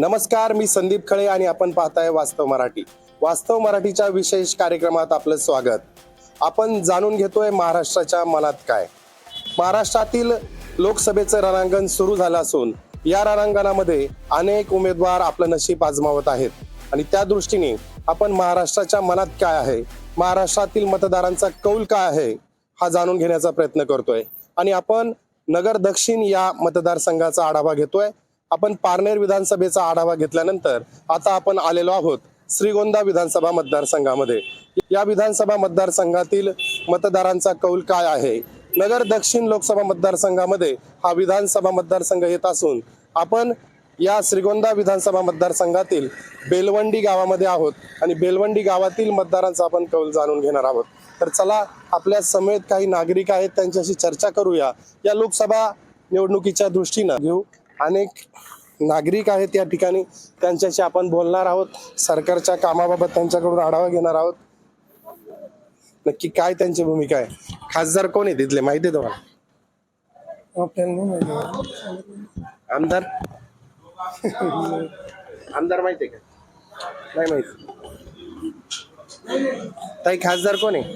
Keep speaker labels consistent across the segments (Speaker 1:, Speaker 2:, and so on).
Speaker 1: नमस्कार मी संदीप खळे आणि आपण पाहताय वास्तव मराठी. वास्तव मराठीच्या विशेष कार्यक्रमात आपलं स्वागत. आपण जाणून घेतोय महाराष्ट्राच्या मनात काय. महाराष्ट्रातील लोकसभेचं रणांगण सुरू झालं असून या रणांगणामध्ये अनेक उमेदवार आपलं नशीब आजमावत आहेत. आणि त्या दृष्टीने आपण महाराष्ट्राच्या मनात काय आहे? महाराष्ट्रातील मतदारांचा कौल काय आहे? हा जाणून घेण्याचा प्रयत्न करतोय. आणि आपण नगर दक्षिण या मतदारसंघाचा आढावा घेतोय. आपण पारनेर विधानसभेचा आढावा घेतल्यानंतर आता आपण आलेलो आहोत श्रीगोंदा विधानसभा मतदारसंघामध्ये. या विधानसभा मतदारसंघातील मतदारांचा कौल काय आहे? नगर दक्षिण लोकसभा मतदारसंघामध्ये हा विधानसभा मतदारसंघ येत असून आपण या श्रीगोंदा विधानसभा मतदारसंघातील बेलवंडी गावामध्ये आहोत आणि बेलवंडी गावातील मतदारांचा आपण कौल जाणून घेणार आहोत. तर चला आपल्या समेत काही नागरिक आहेत त्यांच्याशी चर्चा करूया. या लोकसभा निवडणुकीच्या दृष्टीनं घेऊ. अनेक नागरिक आहेत या ठिकाणी. त्यांच्याशी आपण बोलणार आहोत. सरकारच्या कामाबाबत त्यांच्याकडून आढावा घेणार आहोत. नक्की काय त्यांची भूमिका आहे? खासदार कोण आहे तिथले माहिती आहे तुम्हाला?
Speaker 2: माहिती
Speaker 1: आमदार? आमदार माहिती आहे का? नाही माहिती. ताई खासदार कोण आहे?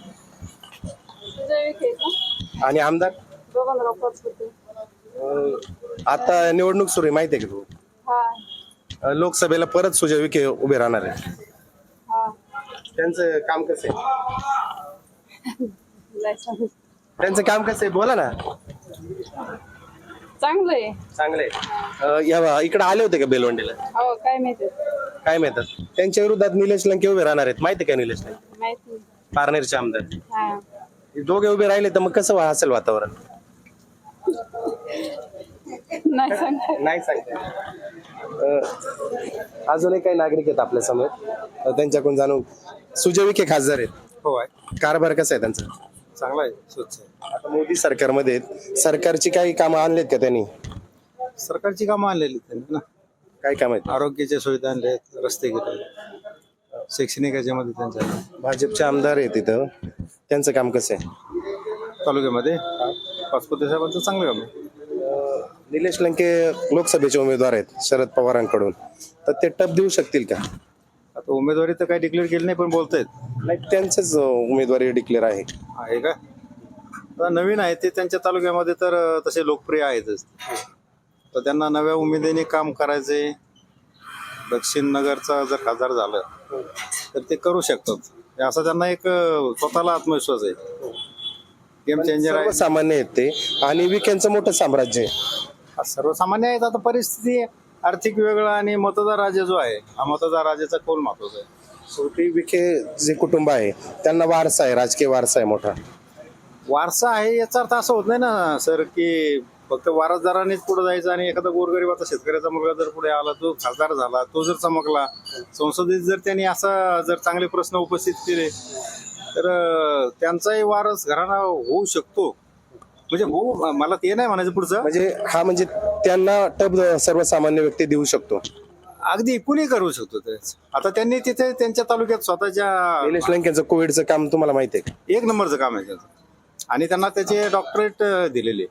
Speaker 1: आणि आमदार? आता निवडणूक सुरू आहे माहिती आहे का तू? अं, लोकसभेला परत सुजय विखे उभे राहणार आहे त्यांचं काम कसं आहे? त्यांचं काम कसं आहे? बोला ना.
Speaker 3: चांगलं आहे.
Speaker 1: चांगलं या इकडे आले होते का बेलवंडीला?
Speaker 3: हो काय माहिती
Speaker 1: काय माहितात त्यांच्या विरोधात निलेश लंके उभे राहणार आहेत. माहिती का निलेश लंके?
Speaker 3: माहिती
Speaker 1: पारनेरचे आमदार.
Speaker 3: हा.
Speaker 1: हे दोघे उभे राहिले तर मग कसं वा- असेल वातावरण?
Speaker 3: नाही सांगता
Speaker 1: नाही सांगता अजूनही काही नागरिक आहेत आपल्यासमोर. त्यांच्याकडून जाणून सुजय विखे खासदार आहेत.
Speaker 2: हो आहे.
Speaker 1: कारभार कसा आहे त्यांचा?
Speaker 2: चांगला आहे स्वच्छ आहे.
Speaker 1: आता मोदी सरकारमध्ये आहेत. सरकारची काही कामं आणलेत का त्यांनी?
Speaker 2: सरकारची कामं आणलेली त्यांनी ना.
Speaker 1: काय काम आहेत?
Speaker 2: आरोग्याच्या सुविधा आणल्या आहेत रस्ते केले शैक्षणिक याच्यामध्ये त्यांच्या
Speaker 1: भाजपचे आमदार आहेत तिथं त्यांचं काम कसं आहे?
Speaker 2: तालुक्यामध्ये? पाचपुते साहेबांचं चांगलं काम आहे.
Speaker 1: निलेश लंके लोकसभेचे उमेदवार आहेत शरद पवारांकडून. तर ते टप देऊ शकतील का?
Speaker 2: आता उमेदवारी तर काही डिक्लेअर केली नाही पण बोलतायत.
Speaker 1: नाही त्यांचंच उमेदवारी डिक्लेअर आहे.
Speaker 2: आहे का? आता नवीन आहे ते त्यांच्या तालुक्यामध्ये तर अं, तसे लोकप्रिय आहेतच तर त्यांना नव्या उमेदीने काम करायचे. दक्षिण नगरचा जर खासदार झालं तर ते करू शकतात. असा त्यांना एक अं, स्वतःला आत्मविश्वास आहे. गेम चेंजर आहे.
Speaker 1: सर्वसामान्य आहेत ते. आणि विकेंडचं मोठं साम्राज्य आहे.
Speaker 2: सर्वसामान्य आहेत आता परिस्थिती आर्थिक वेगळं आणि मतदार राजा जो आहे हा मतदार राजाचा कौल महत्त्वाचा आहे.
Speaker 1: शेवटी विखे जे कुटुंब आहे त्यांना वारसा आहे राजकीय वारसा आहे मोठा.
Speaker 2: वारसा आहे याचा अर्थ असं होत नाही ना सर की फक्त वारसदारानेच पुढे जायचं आणि एखादा गोरगरीबाचा शेतकऱ्याचा मुलगा जर पुढे आला तो खासदार झाला तो जर चमकला संसदेत जर त्यांनी असा जर चांगले प्रश्न उपस्थित केले तर त्यांचाही वारस घराणा होऊ शकतो. म्हणजे हो मला ते नाही म्हणायचं पुढचं.
Speaker 1: म्हणजे हा म्हणजे त्यांना टप सर्वसामान्य व्यक्ती देऊ शकतो.
Speaker 2: अगदी कुणी करू शकतो ते. आता त्यांनी तिथे त्यांच्या तालुक्यात स्वतःच्या
Speaker 1: निलेश लंकेचं कोविडचं काम तुम्हाला माहिती आहे का?
Speaker 2: एक नंबरचं काम आहे त्यांचं. आणि त्यांना त्याचे डॉक्टरेट दिलेले.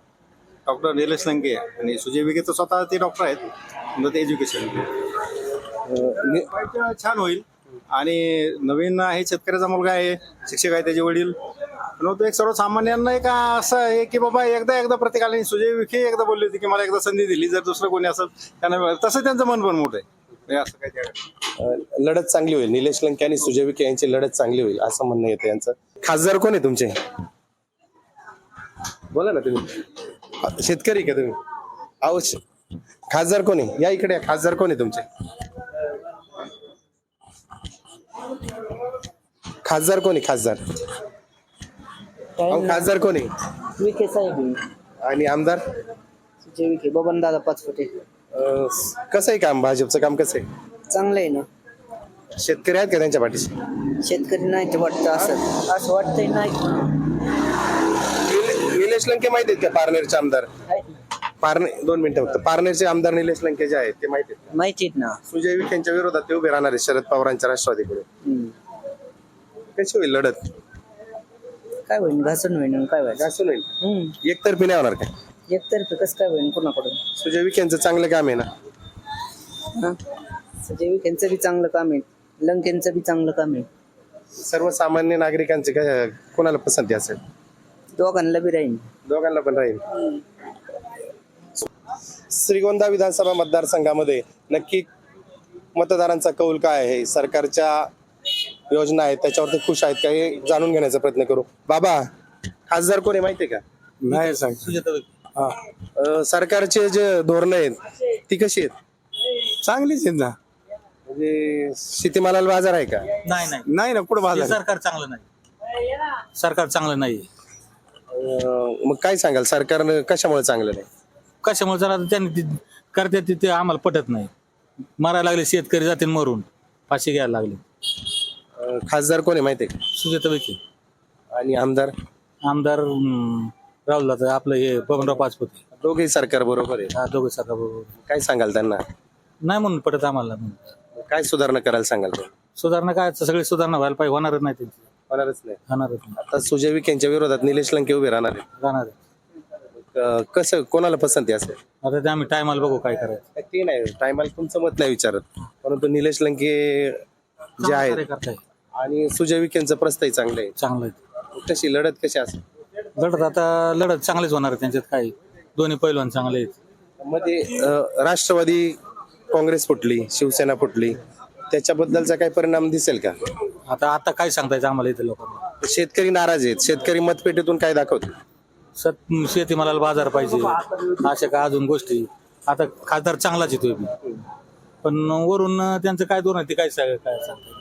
Speaker 2: डॉक्टर निलेश लंके आणि सुजय विखे तर स्वतः ते डॉक्टर आहेत. म्हणजे ते एज्युकेशन
Speaker 1: अं, नि-
Speaker 2: छान होईल. आणि नवीन आहे शेतकऱ्याचा मुलगा आहे. शिक्षक आहे त्याचे वडील. नव्हतं तो एक सर्वसामान्यांना एक असं आहे की बाबा एकदा एकदा प्रत्येकाला सुजय विखे एकदा बोलली होती की मला एकदा संधी दिली जर दुसरं कोणी असेल त्यांना मिळालं. तसं त्यांचं मन पण मोठं आहे. म्हणजे असं काही
Speaker 1: लढत चांगली होईल. निलेश लंके आणि सुजय विखे यांची लढत चांगली होईल असं म्हणणं येतं यांचं. खासदार कोण आहे तुमचे? बोला ना तुम्ही. शेतकरी का तुम्ही? अवश्य खासदार कोण आहे? या इकडे या. खासदार कोण आहे तुमचे? खासदार कोण आहे? खासदार. अहो, खासदार कोण आहे?
Speaker 4: विखे साहेब
Speaker 1: आणि आमदार?
Speaker 4: सुजय विखे बबन दादा पाचपुते
Speaker 1: अं, कसं आहे काम? भाजपचं काम कसं आहे?
Speaker 4: चांगलं आहे ना.
Speaker 1: शेतकरी आहेत का त्यांच्या पाठीशी?
Speaker 4: शेतकरी नाही ते वाटतं असं. असं वाटतंय नाही.
Speaker 1: निले- निलेश लंके माहिती आहेत का पारनेरचे आमदार?
Speaker 4: आहेत ना.
Speaker 1: पारने दोन मिनिटं फक्त. पारनेरचे आमदार निलेश लंके जे आहेत ते माहिती आहेत
Speaker 4: माहिती आहेत ना.
Speaker 1: सुजय विखेंच्या विरोधात ते उभे राहणार आहेत शरद पवारांच्या राष्ट्रवादीकडे
Speaker 4: हम्म.
Speaker 1: कशी होईल लढत?
Speaker 4: काय होईल? घासून होईल काय व्हायचं?
Speaker 1: घासून होईल.
Speaker 4: हम्म.
Speaker 1: एकतर्फी नाही होणार काय?
Speaker 4: एकतर्फी कसं काय होईल कोणाकडून?
Speaker 1: सुजय विखेंचं चांगलं काम आहे ना.
Speaker 4: हा? संजय विखेंचं बी चांगलं काम आहे. लंकेंचं बी चांगलं काम आहे.
Speaker 1: सर्वसामान्य नागरिकांचे काय कोणाला पसंती असेल?
Speaker 4: दोघांना बी राहील
Speaker 1: दोघांना पण राहील. श्रीगोंदा विधानसभा मतदारसंघामध्ये नक्की मतदारांचा कौल काय आहे? सरकारच्या योजना आहेत त्याच्यावरती खुश आहेत का हे जाणून घेण्याचा प्रयत्न करू. बाबा खासदार कोणी माहितीये का?
Speaker 2: नाही सांग.
Speaker 1: अं, सरकारचे जे धोरणं आहेत ती कशी आहेत?
Speaker 2: चांगलीच आहे ना.
Speaker 1: म्हणजे शेतीमालाला बाजार आहे का?
Speaker 5: नाही नाही.
Speaker 2: नाही ना कुठं
Speaker 5: हे
Speaker 2: बाजार
Speaker 5: सरकार चांगलं नाही. सरकार चांगलं नाही
Speaker 1: अं, मग काय सांगाल? सरकारनं कशामुळे चांगलं नाही?
Speaker 5: कशामुळे? जरा त्यांनी ते करतात ते- ते आम्हाला पटत नाही. मारायला लागले शेतकरी जातील मरून. फाशी घ्यायला लागले.
Speaker 1: अं, खासदार कोणी माहितीये का?
Speaker 5: सुजाता विखे.
Speaker 1: आणि आमदार?
Speaker 5: आमदार राहुल दादा आपलं हे बबनराव पाचपुते.
Speaker 1: दोघेही सरकार बरोबर आहे.
Speaker 5: हा दोघे सरकार बरोबर.
Speaker 1: काय सांगाल त्यांना?
Speaker 5: नाही म्हणून पटत आम्हाला
Speaker 1: काय सुधारणा करायला सांगाल तुम्ही
Speaker 5: सुधारणा काय सगळी सुधारणा व्हायला पाहिजे होणारच नाही त्यांची.
Speaker 1: होणारच नाही.
Speaker 5: होणारच नाही.
Speaker 1: आता सुजय विखे यांच्या विरोधात निलेश लंके उभे राहणार आहेत.
Speaker 5: राहणार
Speaker 1: अं, कसं कोणाला पसंती असेल
Speaker 5: आता ते आम्ही टायमाला बघू काय करायचं.
Speaker 1: ते नाही टायमाला तुमचं मत नाही विचारत. परंतु निलेश लंके जे आहेत
Speaker 5: कार्यकर्ता आहे.
Speaker 1: आणि सुजय विखेंचं प्रस्तही चांगलं आहे.
Speaker 5: चांगलं आहे
Speaker 1: कशी लढत कशी असेल?
Speaker 5: लढत आता लढत चांगलीच होणार आहे त्यांच्यात काही. दोन्ही पैलवान चांगले आहेत.
Speaker 1: मध्ये अं, राष्ट्रवादी काँग्रेस फुटली शिवसेना फुटली. त्याच्याबद्दलचा काही परिणाम दिसेल का?
Speaker 5: आता आता काय सांगता येतं आम्हाला इथे लोकांना?
Speaker 1: शेतकरी नाराज आहेत. शेतकरी मतपेटीतून काय दाखवतील?
Speaker 5: सत शेतीमालाला बाजार पाहिजे. अशा काय अजून गोष्टी. आता खासदार चांगलाच येतोय. पण वरून त्यांचं काय धोरण आहे ते काय सांग- काय सांगता.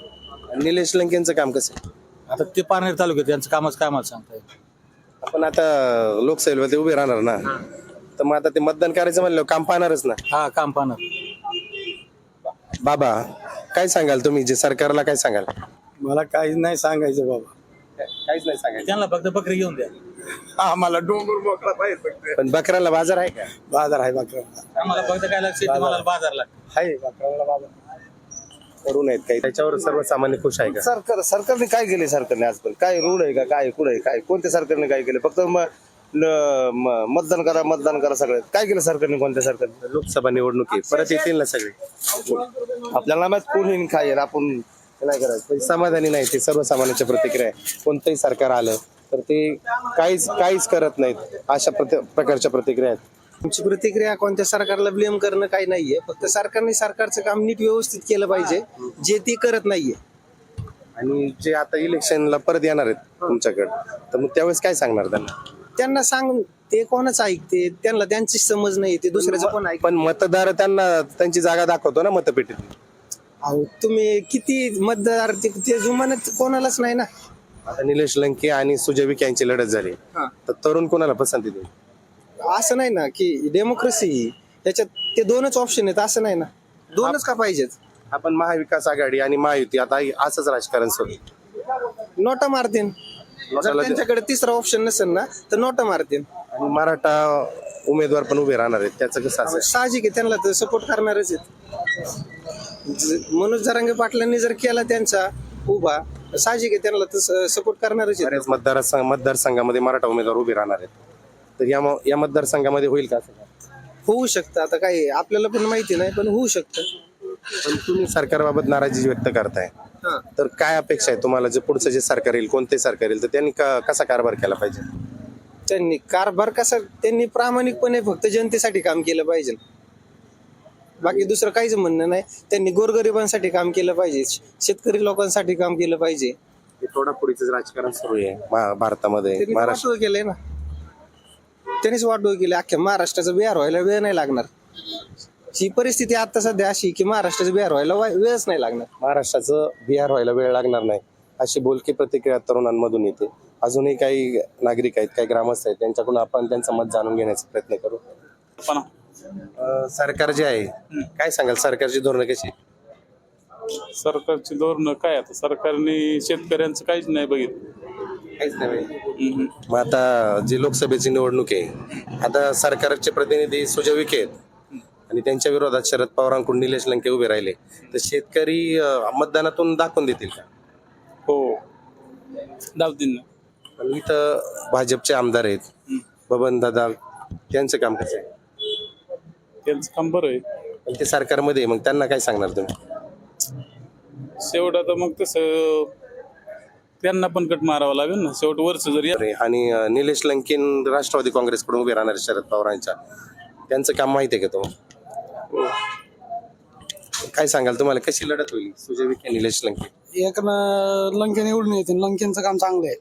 Speaker 1: निलेश लंकेंचं काम कसं आहे?
Speaker 5: आता ते पारनेर तालुक्यात त्यांचं कामच काय मला सांगता येईल
Speaker 1: आपण आता लोकसभेला ते उभे राहणार ना? तर मग आता ते मतदान करायचं म्हणलं काम पाहणारच ना?
Speaker 5: हा काम पाहणार.
Speaker 1: बाबा काय सांगाल तुम्ही? जे सरकारला काय सांगाल?
Speaker 2: मला काहीच नाही सांगायचं बाबा.
Speaker 1: काहीच नाही सांगायचं.
Speaker 5: त्यांना फक्त बकरी घेऊन द्या.
Speaker 2: आम्हाला डोंगर मोकळा पाहिजे फक्त.
Speaker 1: पण बकऱ्याला बाजार आहे का?
Speaker 2: बाजार आहे बाकराला
Speaker 5: आम्हाला फक्त काय लागतं शेतीमालाला बाजार. लागतो
Speaker 2: आहे बाकराला बाजार.
Speaker 1: करू नयेत काही. त्याच्यावर सर्वसामान्य खुश आहे का?
Speaker 6: सरकार सरकारने काय केले सरकारने आजपर्यंत? काय रूल आहे का? काय कुठं आहे? काय? कोणत्या सरकारने काय केलं? फक्त म- न- म- मतदान करा मतदान करा सगळं. काय केलं सरकारने कोणत्या सरकारने?
Speaker 1: लोकसभा निवडणुकी परत येतील ना सगळे?
Speaker 6: आपल्याला माहीत कोण येईन काय येईल आपण हे नाही करायचं.
Speaker 1: पण समाधानी नाही ते सर्वसामान्यांच्या प्रतिक्रिया आहे. कोणतंही सरकार आलं तर ते काहीच काहीच करत नाहीत अशा प्रति- प्रकारच्या प्रतिक्रिया आहेत.
Speaker 7: आमची प्रतिक्रिया कोणत्या सरकारला ब्लेम करणं काही नाहीये. फक्त सरकारने सरकारचं काम नीट व्यवस्थित केलं पाहिजे. जे ती करत नाहीये.
Speaker 1: आणि जे आता इलेक्शनला परत येणार आहेत तुमच्याकडे तर मग त्यावेळेस काय सांगणार त्यांना?
Speaker 7: त्यांना सांग ते कोणच ऐकते त्यांना त्यांची समज नाही ते दुसऱ्याचं पण ऐक
Speaker 1: पण मतदार त्यांना त्यांची जागा दाखवतो ना मतपेटीत.
Speaker 7: अहो तुम्ही किती मतदार ते ते जुमानत कोणालाच नाही ना.
Speaker 1: आता निलेश लंके आणि सुजय विखे यांची लढत झाली. तर तरुण कोणाला पसंती देईल
Speaker 7: असं नाही ना की डेमोक्रेसी ही त्याच्यात ते दोनच ऑप्शन आहेत असं नाही ना. दोनच का पाहिजेत?
Speaker 1: आपण महाविकास आघाडी आणि महायुती आता असंच राजकारण सुरू.
Speaker 7: नोटा मारतील जर
Speaker 1: नोटाला-
Speaker 7: त्यांच्याकडे तिसरा ऑप्शन नसेल ना तर नोटा मारतील
Speaker 1: आणि मराठा उमेदवार पण उभे राहणार आहेत त्याचं कसं असेल?
Speaker 7: साहजिक आहे त्यांना तर सपोर्ट करणारच आहेत. ज- मनोज जरांगे पाटलांनी जर केला त्यांचा उभा साहजिक आहे त्यांना तर सपोर्ट करणारच आहेत.
Speaker 1: बऱ्याच मतदार मतदारसंघामध्ये मराठा उमेदवार उभे राहणार आहेत. तर या म- या मतदारसंघामध्ये होईल का असं?
Speaker 7: होऊ शकतं. आता काय आपल्याला पण माहिती नाही पण होऊ शकतं.
Speaker 1: पण तुम्ही सरकारबाबत नाराजी व्यक्त करताय.
Speaker 7: हा.
Speaker 1: तर काय अपेक्षा आहे तुम्हाला? जे पुढचं जे सरकार येईल कोणते सरकार येईल तर त्यांनी क- कसा कारभार केला पाहिजे?
Speaker 7: त्यांनी कारभार कसा त्यांनी प्रामाणिकपणे फक्त जनतेसाठी काम केलं पाहिजे. बाकी दुसरं काहीच म्हणणं नाही. त्यांनी गोरगरिबांसाठी काम केलं पाहिजे. शेतकरी लोकांसाठी काम केलं पाहिजे.
Speaker 1: हे तोडाफोडीचं राजकारण सुरू आहे मा- भारतामध्ये.
Speaker 7: त्यांनी
Speaker 1: महाराष्ट्र
Speaker 7: केलंय ना. त्यांनीच वाटोळ केलं. अख्ख्या महाराष्ट्राचं बिहार व्हायला वेळ नाही लागणार. ही परिस्थिती आता सध्या अशी की महाराष्ट्राचं बिहार व्हायला वा- वेळच नाही लागणार.
Speaker 1: महाराष्ट्राचं बिहार व्हायला वेळ लागणार नाही. अशी बोलकी प्रतिक्रिया तरुणांमधून येते. अजूनही काही नागरिक आहेत काही ग्रामस्थ आहेत त्यांच्याकडून आपण त्यांचं मत जाणून घेण्याचा प्रयत्न करू. अं, सरकार जे आहे काय सांगाल? सरकारची धोरणं कशी
Speaker 8: सरकारची धोरणं काय? आता सरकारने शेतकऱ्यांचं काहीच नाही बघितलं.
Speaker 1: काहीच नाही मग आता जी लोकसभेची निवडणूक आहे आता सरकारचे प्रतिनिधी सुजय विखे आहेत. आणि त्यांच्या विरोधात शरद पवारांकडून निलेश लंके उभे राहिले. तर शेतकरी अं, मतदानातून दाखवून देतील का?
Speaker 8: हो. दावतीन ना.
Speaker 1: पण इथं भाजपचे आमदार आहेत. बबन दादा त्यांचं काम कसं आहे?
Speaker 8: त्यांचं काम बरं आहे.
Speaker 1: पण ते सरकारमध्ये आहे, मग त्यांना काय सांगणार तुम्ही?
Speaker 8: शेवट आता मग तसं त्यांना पण कट मारावं लागेल ना. शेवट वरच जर या-
Speaker 1: आणि अं, निलेश लंकेन राष्ट्रवादी काँग्रेसकडून उभे राहणार शरद पवारांच्या. त्यांचं काम माहिती आहे का तुम्हाला? काय सांगाल तुम्हाला? कशी लढत होईल सुजय विखे निलेश लंके?
Speaker 9: एक लंकेन निवडून येते लंकेनचं काम चांगलं आहे.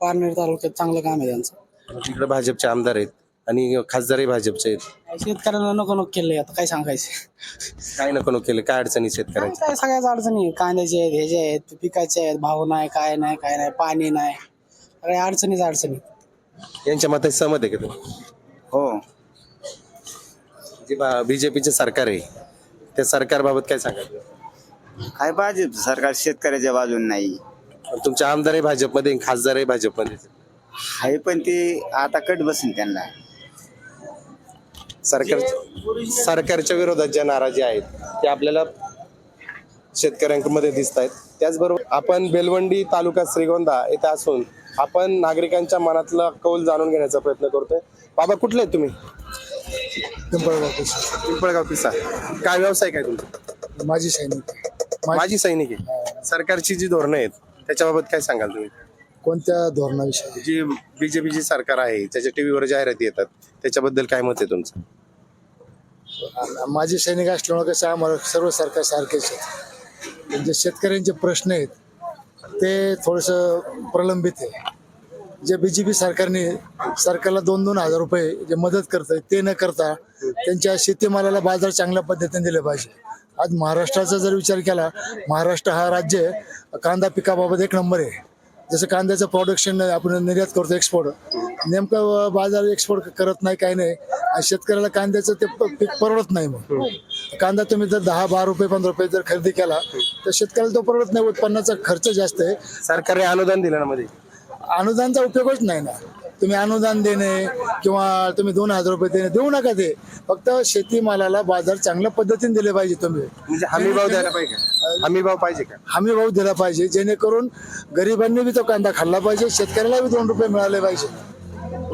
Speaker 9: पारनेर तालुक्यात चांगलं काम आहे त्यांचं.
Speaker 1: तिकडे भाजपचे आमदार आहेत. आणि खासदारही भाजपचे आहेत.
Speaker 9: शेतकऱ्यांना नको नको केलंय आता काय सांगायचं?
Speaker 1: काय नको नको केलं काय अडचणी
Speaker 9: काय
Speaker 1: शेतकऱ्यांच्या?
Speaker 9: काय सगळ्याच अडचणी आहे कांद्याचे आहेत ह्याचे आहेत पिकाचे आहेत भाव नाही काय नाही काय नाही पाणी नाही. सगळ्या अडचणीच अडचणी
Speaker 1: यांच्या मते सहमत आहे का तुम्ही?
Speaker 2: हो.
Speaker 1: जे बीजेपीचे सरकार आहे त्या सरकारबाबत काय सांगाल?
Speaker 2: काय भाजप सरकार शेतकऱ्याच्या बाजून नाही.
Speaker 1: तुमचे आमदारही भाजपमध्ये खासदारही भाजपमध्ये
Speaker 2: आहे पण ते आता कट बसेल त्यांना.
Speaker 1: सरकार सरकारच्या विरोधात ज्या नाराजी आहेत ते आपल्याला शेतकऱ्यांमध्ये दिसत आहेत. त्याचबरोबर आपण बेलवंडी तालुका श्रीगोंदा येथे असून आपण नागरिकांच्या मनातला कौल जाणून घेण्याचा प्रयत्न करतोय. बाबा कुठले आहेत तुम्ही? पिंपळगाव पिसा काय व्यवसाय काय तुमचा?
Speaker 9: माझी सैनिक
Speaker 1: माझी सैनिक आहे. सरकारची जी धोरणं आहेत त्याच्याबाबत काय सांगाल तुम्ही?
Speaker 9: कोणत्या धोरणाविषयी?
Speaker 1: जी बीजेपीची सरकार आहे त्याच्या टीव्हीवर जाहिराती येतात त्याच्याबद्दल काय मत आहे तुमचं?
Speaker 9: माझे सैनिक असल्यामुळे कसं आम्हाला सर्व सरकार सारखेच आहेत. म्हणजे शेतकऱ्यांचे प्रश्न आहेत ते थोडंसं प्रलंबित आहे. जे बी जे पी सरकारने सरकारला दोन दोन हजार रुपये जे मदत करत ते न करता त्यांच्या शेतीमालाला बाजार चांगल्या पद्धतीने दिले पाहिजे. आज महाराष्ट्राचा जर विचार केला महाराष्ट्र हा राज्य कांदा पिकाबाबत एक नंबर आहे. जसं कांद्याचं प्रोडक्शन आपण निर्यात करतो एक्सपोर्ट नेमकं बाजार एक्सपोर्ट करत नाही काही नाही. आणि शेतकऱ्याला कांद्याचं ते पीक परवडत नाही मग. कांदा तुम्ही जर दहा बारा रुपये पंधरा रुपये जर खरेदी केला तर शेतकऱ्याला तो परवडत नाही. उत्पन्नाचा खर्च जास्त आहे.
Speaker 1: सरकारने अनुदान दिलं ना मध्ये?
Speaker 9: अनुदानचा उपयोगच नाही ना. तुम्ही अनुदान देणे किंवा तुम्ही दोन हजार रुपये देणे देऊ नका ते. फक्त शेतीमालाला बाजार चांगल्या पद्धतीने दिले पाहिजे तुम्ही.
Speaker 1: म्हणजे हमी भाव द्यायला पाहिजे? हमी भाव पाहिजे का?
Speaker 9: हमी भाव दिला पाहिजे जेणेकरून गरिबांनी बी तो कांदा खाल्ला पाहिजे शेतकऱ्याला बी दोन रुपये मिळाले पाहिजे.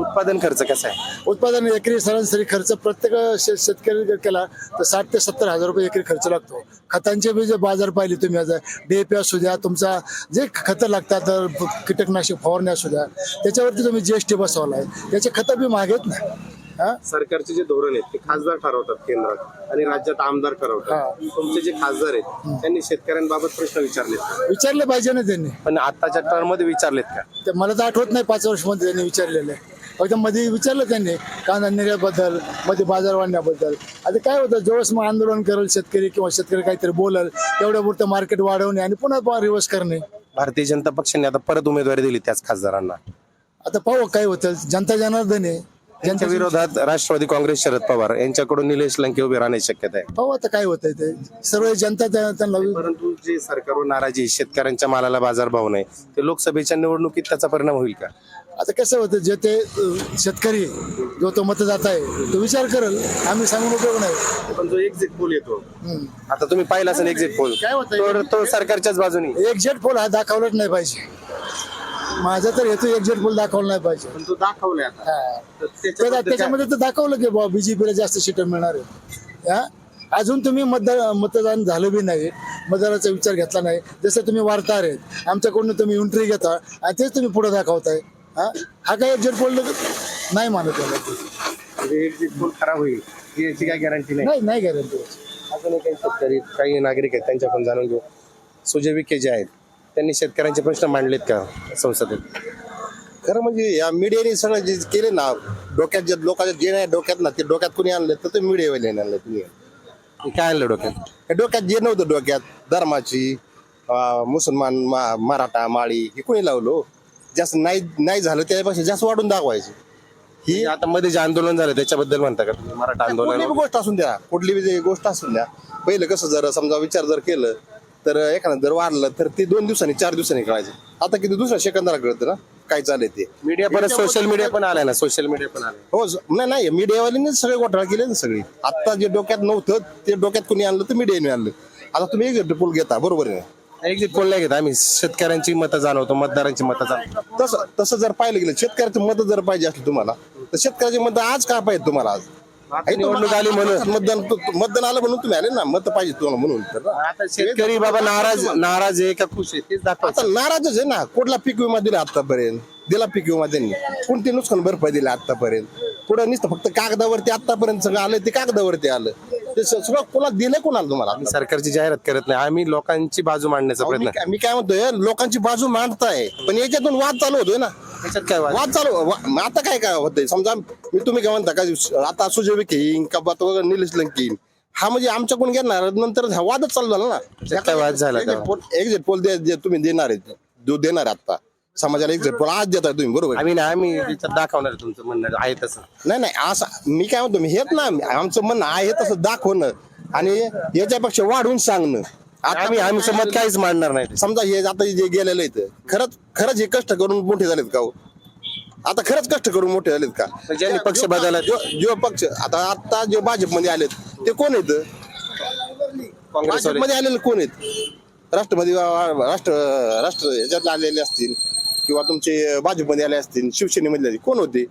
Speaker 1: उत्पादन खर्च कसा आहे?
Speaker 9: उत्पादन एकरी सरासरी खर्च प्रत्येक शे- शेतकरी जर केला तर साठ ते सत्तर हजार रुपये एकरी खर्च लागतो. खतांचे बी जे बाजार पाहिले तुम्ही आता डीएपी असू द्या तुमचा जे खतं लागतात तर कीटकनाशक फवारणी असू द्या त्याच्यावरती तुम्ही जीएसटी बसवला आहे त्याचे खतं बी महाग आहेत ना? हा?
Speaker 1: सरकारचे जे धोरण आहेत ते खासदार ठरवतात केंद्रात आणि राज्यात आमदार ठरवतात. तुमचे जे खासदार आहेत त्यांनी शेतकऱ्यांबाबत प्रश्न विचारलेत
Speaker 9: विचारलं पाहिजे ना त्यांनी.
Speaker 1: पण आताच्या टर्ममध्ये विचारलेत का?
Speaker 9: ते मला तर आठवत नाही पाच वर्षमध्ये त्यांनी विचारलेलं आहे. फक्त मध्ये विचारलं त्यांनी कांदा निर्याबद्दलमध्ये बाजार वाढण्याबद्दल. आता काय होतं जवळच मग आंदोलन करेल शेतकरी किंवा शेतकरी काहीतरी बोलल तेवढ्या पुरतं मार्केट वाढवणे आणि पुन्हा रिवर्स करणे.
Speaker 1: भारतीय जनता पक्षाने आता परत उमेदवारी दिली त्याच खासदारांना.
Speaker 9: आता पाहू काय होतं जनता जनार्दन आहे.
Speaker 1: त्यांच्या विरोधात राष्ट्रवादी काँग्रेस शरद पवार यांच्याकडून निलेश लंके उभे राहण्याची शक्यता आहे.
Speaker 9: पाहू आता काय होतंय ते. सर्व जनता त्या- त्यांना
Speaker 1: परंतु जे सरकारवर नाराजी शेतकऱ्यांच्या मालाला बाजारभाव नाही ते लोकसभेच्या निवडणुकीत त्याचा परिणाम होईल का?
Speaker 9: आता कसं होतं जे ते शेतकरी जो तो मतदाता आहे तो विचार करेल आम्ही सांगून उपयोग नाही.
Speaker 1: पण जो एक्झिट पोल येतो. आता तुम्ही पाहिला असेल एक्झिट पोल
Speaker 9: काय होतंय?
Speaker 1: तो सरकारच्याच बाजूनी.
Speaker 9: एक्झॅक्ट पोल हा दाखवलाच नाही पाहिजे. माझा तर हेतू एक्झॅक्ट पोल दाखवला नाही पाहिजे.
Speaker 1: पण तो दाखवलाय
Speaker 9: हा. त्याच्यामध्ये तर दाखवलं की बाबा बीजेपीला जास्त सीट मिळणार आहे हा? अजून तुम्ही मतदान मतदान झालं बी नाही मतदानाचा विचार घेतला नाही. जसं तुम्ही वार्ताहर आहेत आमच्याकडून तुम्ही एंट्री घेता आणि तेच तुम्ही पुढे दाखवताय. हा? हा काय एक्झॅक्ट पोल नाही मानत
Speaker 1: म्हणजे एक्झिट पोल खराब होईल याची काय गॅरंटी नाही?
Speaker 9: नाही गॅरंटी
Speaker 1: अजूनही काही शेतकरी काही नागरिक आहेत त्यांच्याकडून जाणून घेऊ. सुजय विखे जे आहेत त्यांनी शेतकऱ्यांचे प्रश्न मांडलेत का संसदेत?
Speaker 10: खरं म्हणजे या मीडियाने सगळं जे केले ना डोक्यात जे लोकांच्या जे नाही डोक्यात ना ते डोक्यात कोणी आणलं तर ते मीडियावाले आणलं तुम्ही.
Speaker 1: काय आणलं डोक्यात?
Speaker 10: हे डोक्यात जे नव्हतं डोक्यात धर्माची मुसलमान मा मराठा माळी हे कोणी लावलो जास्त नाही नाही झालं त्यापेक्षा जास्त वाढून दाखवायचं. ही
Speaker 1: ही आता मध्ये जे आंदोलन झालं त्याच्याबद्दल म्हणता का? तुम्ही? मराठा
Speaker 10: कुठली
Speaker 1: आंदोलन
Speaker 10: बी गोष्ट असून द्या कुठली बी जे गोष्ट असून द्या. पहिलं कसं जर समजा विचार जर केलं तर एखादं जर वाढलं तर ते दोन दिवसांनी चार दिवसांनी कळायचं. आता किती दुसऱ्या सेकंदाला कळतं ना काय चाललंय ते.
Speaker 1: मीडिया परत सोशल मीडिया पण आलाय ना सोशल मीडिया पण आलाय.
Speaker 10: हो ज- नाही नाही मीडियावाल्यांनी सगळे घोटाळा केले ना सगळे. आता जे डोक्यात नव्हतं ते डोक्यात कोणी आणलं तर मीडियाने आणलं. आता तुम्ही एक पोल घेता बरोबर आहे. ना?
Speaker 1: एक्झिट पोल नाही घेत आम्ही शेतकऱ्यांची मतं जाणवतो मतदारांची मतं जाणवतो.
Speaker 10: तसं तसं जर पाहिलं गेलं शेतकऱ्याचं मत जर पाहिजे असलं तुम्हाला तर शेतकऱ्याचे मत आज का पाहिजे तुम्हाला आज?
Speaker 1: निवडणूक आली म्हणून.
Speaker 10: मतदान मतदान आलं म्हणून तुम्ही आले ना मत पाहिजे तुम्हाला म्हणून तर.
Speaker 1: आता शेतकरी बाबा नाराज नाराज आहे का खुश आहे तेच दाखवा
Speaker 10: आता नाराजच आहे ना. कुठला पीक विमा दिला आतापर्यंत दिला पीक विमा त्यांनी. कोणती नुकसान भरपाई दिली आतापर्यंत पुढे नुसतं फक्त कागदावरती आतापर्यंत सगळं आलं ते कागदावरती आलं. ते सगळं कोणाला दिलं कोणाला तुम्हाला? आता?
Speaker 1: सरकारची जाहिरात करत नाही. आम्ही लोकांची बाजू मांडण्याचा
Speaker 10: अहो, मी
Speaker 1: प्रयत्न
Speaker 10: काय- मी काय म्हणतोय लोकांची बाजू मांडताय. पण याच्यातून वाद चालू होतोय ना.
Speaker 1: त्याच्यात काय वाद?
Speaker 10: वाद चालू वा- मग आता काय काय होतंय? समजा मी तुम्ही काय म्हणता का आता सुजय विखे येईन का बात वगैरे निलेश लंके येईन? हा म्हणजे आमच्याकडून घेणार नंतर हा वादच चालू झाला ना.
Speaker 1: काय वाद झाला?
Speaker 10: एक्झिट पोल तुम्ही देणार आहेत. जो देणार आहे आता. समाजाला एक्झिट पोल आज देताय तुम्ही बरोबर आहे?
Speaker 1: आम्ही नाही आम्ही त्याच्यात दाखवणार आहे तुमचं म्हणणं आहे तसं.
Speaker 10: नाही नाही असं मी काय म्हणतो मी हेच ना आमचं म्हणणं आहे तसं दाखवणं आणि याच्यापेक्षा वाढवून सांगणं. आता
Speaker 1: आम्ही आमचं मत काहीच मांडणार नाही.
Speaker 10: समजा हे आता जे गेलेलं इथं खरंच खरंच हे कष्ट करून मोठे झालेत का हो? आता खरंच कष्ट करून मोठे झालेत का?
Speaker 1: ज्यांनी पक्ष बदलला-
Speaker 10: जो जो पक्ष आता आता जे भाजपमध्ये आलेत ते कोण आहेत?
Speaker 1: काँग्रेस
Speaker 10: भाजपमध्ये आलेले कोण आहेत? राष्ट्रवादी राष्ट्र राष्ट्र ह्याच्यात आलेले असतील. किंवा तुमचे भाजपमध्ये आले असतील शिवसेनेमधले कोण होते?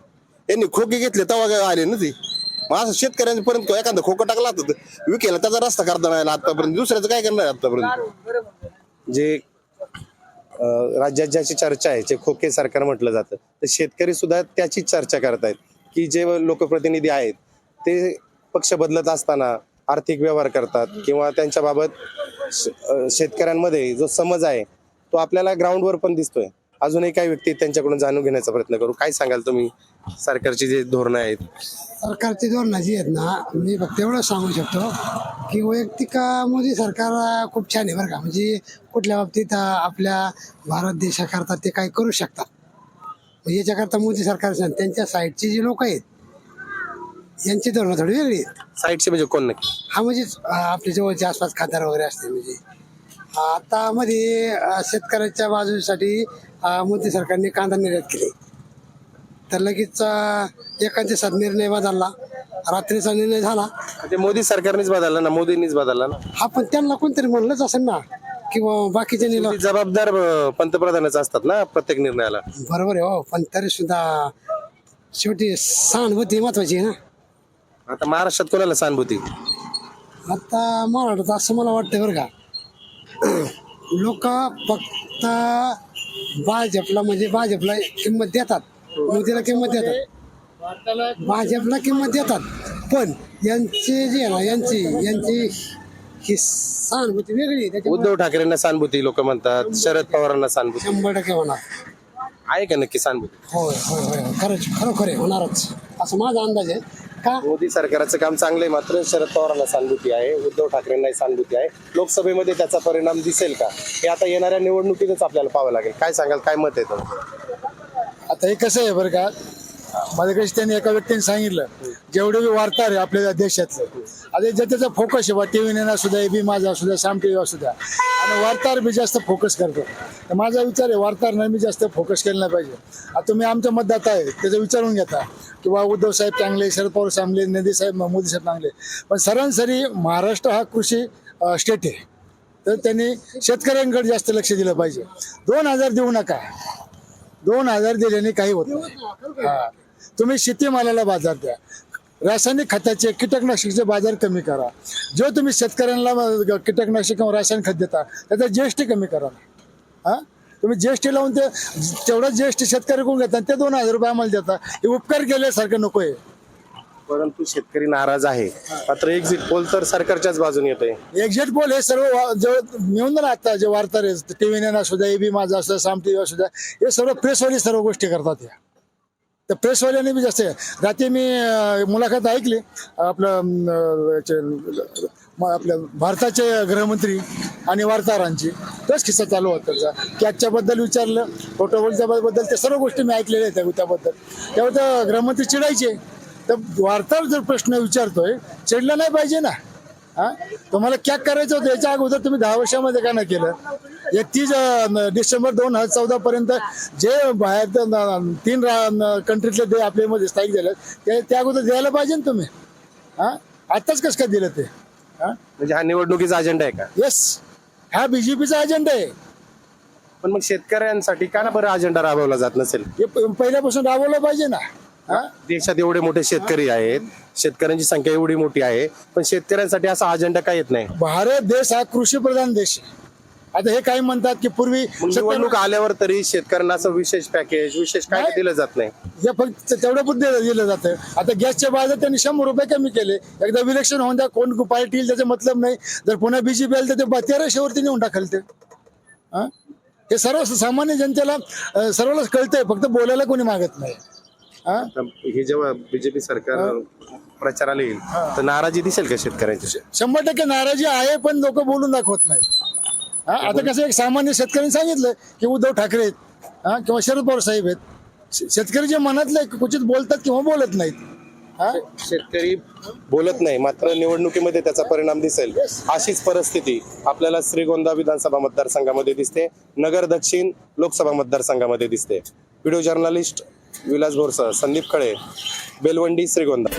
Speaker 10: यांनी खोके घेतले तेव्हा आले ना ते मग असं शेतकऱ्यांपर्यंत एखादा खोकं टाकला तर विकेला त्याचा रस्ता करता नाही आला आतापर्यंत. दुसऱ्याचं काय करणार आतापर्यंत?
Speaker 1: जे राज्यात ज्याची चर्चा आहे जे खोके सरकार म्हटलं जातं तर शेतकरी सुद्धा त्याची चर्चा करतायत की जे लोकप्रतिनिधी आहेत ते पक्ष बदलत असताना आर्थिक व्यवहार करतात किंवा त्यांच्या बाबत श- अं, शेतकऱ्यांमध्ये जो समज आहे तो आपल्याला ग्राउंडवर पण दिसतोय. अजूनही काही व्यक्ती आहेत, त्यांच्याकडून जाणून घेण्याचा प्रयत्न करू? काय सांगाल तुम्ही? सरकारची जे धोरणं आहेत.
Speaker 9: सरकारची धोरणं जी आहेत ना मी फक्त एवढं सांगू शकतो की वैयक्तिक अं, मोदी सरकार अं, खूप छान आहे बरं का. म्हणजे कुठल्या बाबतीत अं, आपल्या भारत देशाकरता ते काही करू शकतात. मग याच्याकरता मोदी सरकार छान. त्यांच्या साईडचे जे लोक आहेत यांची धोरणं थोडी वेगळी आहेत.
Speaker 1: साईडचे म्हणजे कोण नक्की?
Speaker 9: हा म्हणजे अं, आपल्या जवळच्या आसपास खासदार वगैरे असते म्हणजे आता मध्ये शेतकऱ्याच्या बाजूसाठी मोदी सरकारने कांदा निर्यात केली. तर लगेच अं, एका दिवसात निर्णय बदलला. रात्रीचा निर्णय झाला.
Speaker 1: ते मोदी सरकारनेच बदलला ना? मोदींनीच बदलला ना?
Speaker 9: हा पण त्यांना कोणतरी म्हणलंच असेल ना किंवा बाकीच्या निला
Speaker 1: शेवटी जबाबदार अं, पंतप्रधानच असतात ना प्रत्येक निर्णयाला?
Speaker 9: बरोबर आहे हो पण तरी सुद्धा शेवटी सहानुभूती महत्वाची आहे ना?
Speaker 1: आता महाराष्ट्रात कोणाला सहानुभूती?
Speaker 9: आता महाराष्ट्रात असं मला वाटतं बरं का लोक फक्त भाजपला म्हणजे भाजपला किंमत देतात. मोदीला किंमत देतात. भाजपला किंमत देतात. पण यांचे जे आहे ना यांची यांची ही सहानुभूती वेगळी आहे.
Speaker 1: उद्धव ठाकरेंना सहानुभूती लोक म्हणतात शरद पवारांना सहानुभूती.
Speaker 9: शंभर टक्के होणार.
Speaker 1: आहे का नक्की सहानुभूती?
Speaker 9: होय होय होय. खरंच खरोखर आहे होणारच. असं माझा अंदाज आहे. का?
Speaker 1: मोदी सरकारचं काम चांगलं आहे. मात्र शरद पवारांना सहानुभूती आहे उद्धव ठाकरेंनाही सहानुभूती आहे. लोकसभेमध्ये त्याचा परिणाम दिसेल का? हे आता येणाऱ्या निवडणुकीतच आपल्याला पाहावं लागेल. काय सांगाल? काय मत आहे
Speaker 9: आता हे कसं आहे बरं का? माझ्याकडे त्यांनी एका व्यक्तीने सांगितलं जेवढे बी वार्ताहर आहे आपल्या देशातले आता जे त्याचा फोकस आहे बा टी व्ही नेना द्या ए बी माझा असू द्या साम टी व्ही असू द्या आणि वार्ताहर मी जास्त फोकस करतो. तर माझा विचार आहे वार्ताहर मी जास्त फोकस केलं नाही पाहिजे. आता तुम्ही आमच्या मतदाता आहे त्याचं विचारून घेता. किंवा उद्धव साहेब चांगले शरद पवार चांगले नदी साहेब मोदी साहेब चांगले. पण सरासरी महाराष्ट्र हा कृषी स्टेट आहे. तर त्यांनी शेतकऱ्यांकडे जास्त लक्ष दिलं पाहिजे. दोन हजार देऊ नका. दोन हजार दिल्याने काही होत नाही. हा. तुम्ही शेतीमालाला बाजार द्या. रासायनिक खताचे कीटकनाशकाचे बाजार कमी करा. जो तुम्ही शेतकऱ्यांना कीटकनाशक किंवा रासायनिक खत देता त्याचा जीएसटी कमी करा. हा? तुम्ही जीएसटी लावून ते तेवढा जीएसटी शेतकऱ्याकडून घेता आणि ते दोन हजार रुपये आम्हाला देता हे उपकार केल्यासारखं नको आहे
Speaker 1: परंतु शेतकरी नाराज आहे. मात्र एक्झिट पोल तर सरकारच्याच बाजूने येतोय.
Speaker 9: एक्झॅक्ट पोल हे सर्व वा- मिळून ना आता जे वार्ताहर टी व्ही नेना सुद्धा एबी माझा असं साम टी व्ही असू द्या हे सर्व प्रेसवाली सर्व गोष्टी करतात या. तर प्रेसवाल्याने बी जास्त आहे. रात्री मी मुलाखत ऐकली. आपलं याचे, आपल्या भारताचे गृहमंत्री आणि वार्ताहरांची. तोच किस्सा चालू होता त्याचा. कॅचच्याबद्दल विचारलं फोटोबॉलच्या बद्दल त्या सर्व गोष्टी मी ऐकलेल्या आहेत त्याबद्दल तेव्हा तर गृहमंत्री चिडायचे. तर वार्ताहर जर प्रश्न विचारतोय चिडलं नाही पाहिजे ना. हा? तुम्हाला कॅक करायचं होतं याच्या अगोदर तुम्ही दहा वर्षामध्ये का नाही केलं? एकतीस डिसेंबर दोन हजार चौदा पर्यंत जे बाहेर तीन कंट्रीतले ते आपल्यामध्ये स्थायिक झाले ते त्या अगोदर द्यायला पाहिजे ना तुम्ही? हा? आताच कसं काय दिलं ते? हा?
Speaker 1: म्हणजे हा निवडणुकीचा अजेंडा आहे का?
Speaker 9: येस हा बीजेपीचा अजेंडा आहे.
Speaker 1: पण मग शेतकऱ्यांसाठी का ना बरं अजेंडा राबवला जात नसेल?
Speaker 9: हे प- पहिल्यापासून राबवलं पाहिजे ना.
Speaker 1: देशात एवढे मोठे शेतकरी आहेत. शेतकऱ्यांची संख्या एवढी मोठी आहे. पण शेतकऱ्यांसाठी असा अजेंडा काय येत नाही?
Speaker 9: भारत देश हा कृषी प्रधान देश आहे. आता हे काही म्हणतात की पूर्वी
Speaker 1: निवडणूक आल्यावर तरी शेतकऱ्यांना असं विशेष पॅकेज विशेष काय. दिलं जात नाही.
Speaker 9: हे फक्त तेवढं बुद्धी दिलं जातं. आता गॅसच्या बाजारात त्यांनी शंभर रुपये कमी केले. एकदा विलक्षण होऊन द्या कोण पार्टी येईल त्याचा मतलब नाही. जर पुन्हा बीजेपी आलं तर ते ब- तेराशेवरती नेऊन टाकल ते. हा? हे सर्व सामान्य जनतेला सर्वांनाच कळतंय. फक्त बोलायला कोणी मागत नाही. हा?
Speaker 1: हे जेव्हा बीजेपी सरकार प्रचाराला येईल तर नाराजी दिसेल का शेतकऱ्यांची?
Speaker 9: शंभर टक्के नाराजी आहे पण लोक बोलून दाखवत नाही. हा? आता कसं एक सामान्य शेतकऱ्यांनी सांगितलं की उद्धव ठाकरे आहेत हा? किंवा शरद पवार साहेब आहेत. शे- शेतकरी जे मनातले क्वचित बोलतात किंवा बोलत नाहीत. हा?
Speaker 1: शेतकरी बोलत नाही मात्र निवडणुकीमध्ये त्याचा परिणाम दिसेल. अशीच परिस्थिती आपल्याला श्रीगोंदा विधानसभा मतदारसंघामध्ये दिसते. नगर दक्षिण लोकसभा मतदारसंघामध्ये दिसते. Video journalist Vilas Bhorsa Sandeep Khale Belwandi Shrigonda.